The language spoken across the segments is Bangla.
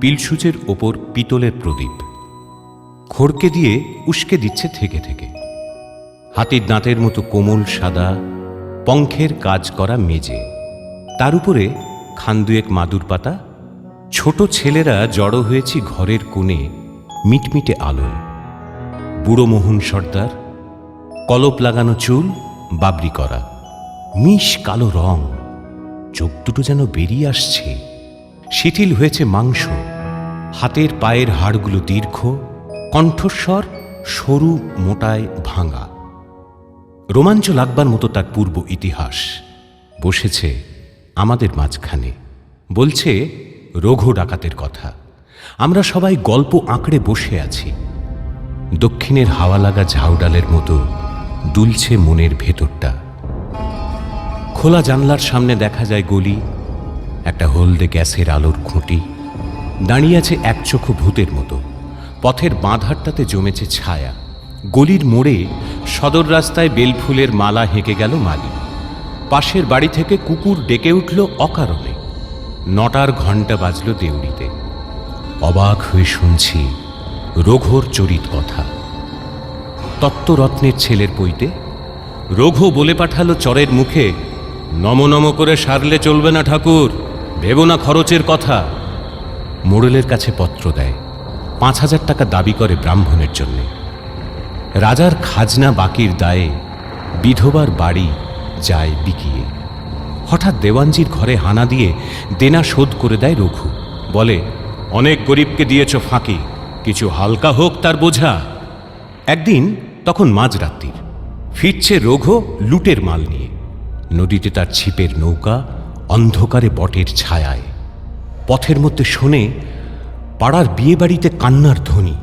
পিলসুচের ওপর পিতলের প্রদীপ। খড়কে দিয়ে উস্কে দিচ্ছে থেকে থেকে হাতির দাঁতের মতো কোমল সাদা, পঙ্খের কাজ করা মেজে। তার উপরে খান্দুয়েক মাদুর পাতা, ছোট ছেলেরা জড়ো হয়েছি ঘরের কোণে মিটমিটে আলোয় বুড়ো মোহন সর্দার, কলপ লাগানো চুল, বাবরি করা। মিশ কালো রং, চোখ দুটো যেন বেরিয়ে আসছে। শিথিল হয়েছে মাংস। হাতের পায়ের হাড়গুলো দীর্ঘ, কণ্ঠস্বর সরু মোটায় ভাঙা। রোমাঞ্চ লাগবার মতো তার পূর্ব ইতিহাস বসেছে আমাদের মাঝখানে। বলছে রঘু ডাকাতের কথা। আমরা সবাই গল্প আঁকড়ে বসে আছি। দক্ষিণের হাওয়া লাগা ঝাউডালের মতো দুলছে মনের ভেতরটা। খোলা জানলার সামনে দেখা যায় গলি একটা হলদে গ্যাসের আলোর খুঁটি। দাঁড়িয়ে আছে একচোখো ভূতের মতো। পথের বাঁধারটাতে জমেছে ছায়া। গলির মোড়ে সদর রাস্তায় বেলফুলের মালা হেঁকে গেল মালি। পাশের বাড়ি থেকে কুকুর ডেকে উঠল অকারণে। নটার ঘণ্টা বাজল দেউড়িতে। অবাক হয়ে শুনছি রঘোর চরিত কথা। তত্ত্বরত্নের ছেলের পইতে রঘু বলে পাঠালো চরের মুখে, নম নম করে সারলে চলবে না ঠাকুর। ভেবো না খরচের কথা। মোড়লের কাছে পত্র দেয়, পাঁচ হাজার টাকা দাবি করে ব্রাহ্মণের জন্যে। রাজার খাজনা বাকির দায়ে বিধবার বাড়ি যায় বিকিয়ে। হঠাৎ দেওয়ানজির ঘরে হানা দিয়ে দেনা শোধ করে দেয় রঘু। বলে, অনেক গরিবকে দিয়েছ ফাঁকি, কিছু হালকা হোক তার বোঝা। একদিন তখন মাঝরাত্রির, ফিরছে রঘু লুটের মাল নিয়ে। নদীতে তার ছিপের নৌকা অন্ধকারে বটের ছায়ায়। পথের মধ্যে শোনে, পাড়ার বিয়ে বাড়িতে কান্নার ধ্বনি।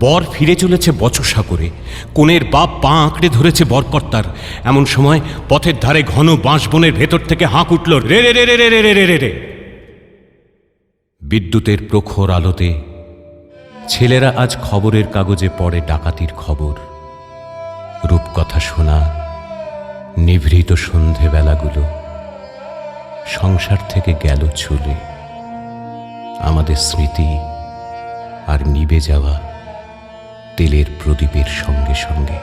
বর ফিরে চলেছে বচসা করে কোণের বাপ পা আঁকড়ে ধরেছে বরকর্তার। এমন সময় পথের ধারে ঘন বাঁশবনের ভেতর থেকে হাঁক উঠল রে রে রে রে রে রে রে রে রে রে। বিদ্যুতের প্রখর আলোতে ছেলেরা আজ খবরের কাগজে পড়ে ডাকাতির খবর। রূপকথা শোনা, নিভৃত সন্ধেবেলাগুলো। সংসার থেকে গেল ছুলে আমাদের স্মৃতি আর নিবে যাওয়া তেলের প্রদীপের সঙ্গে সঙ্গে।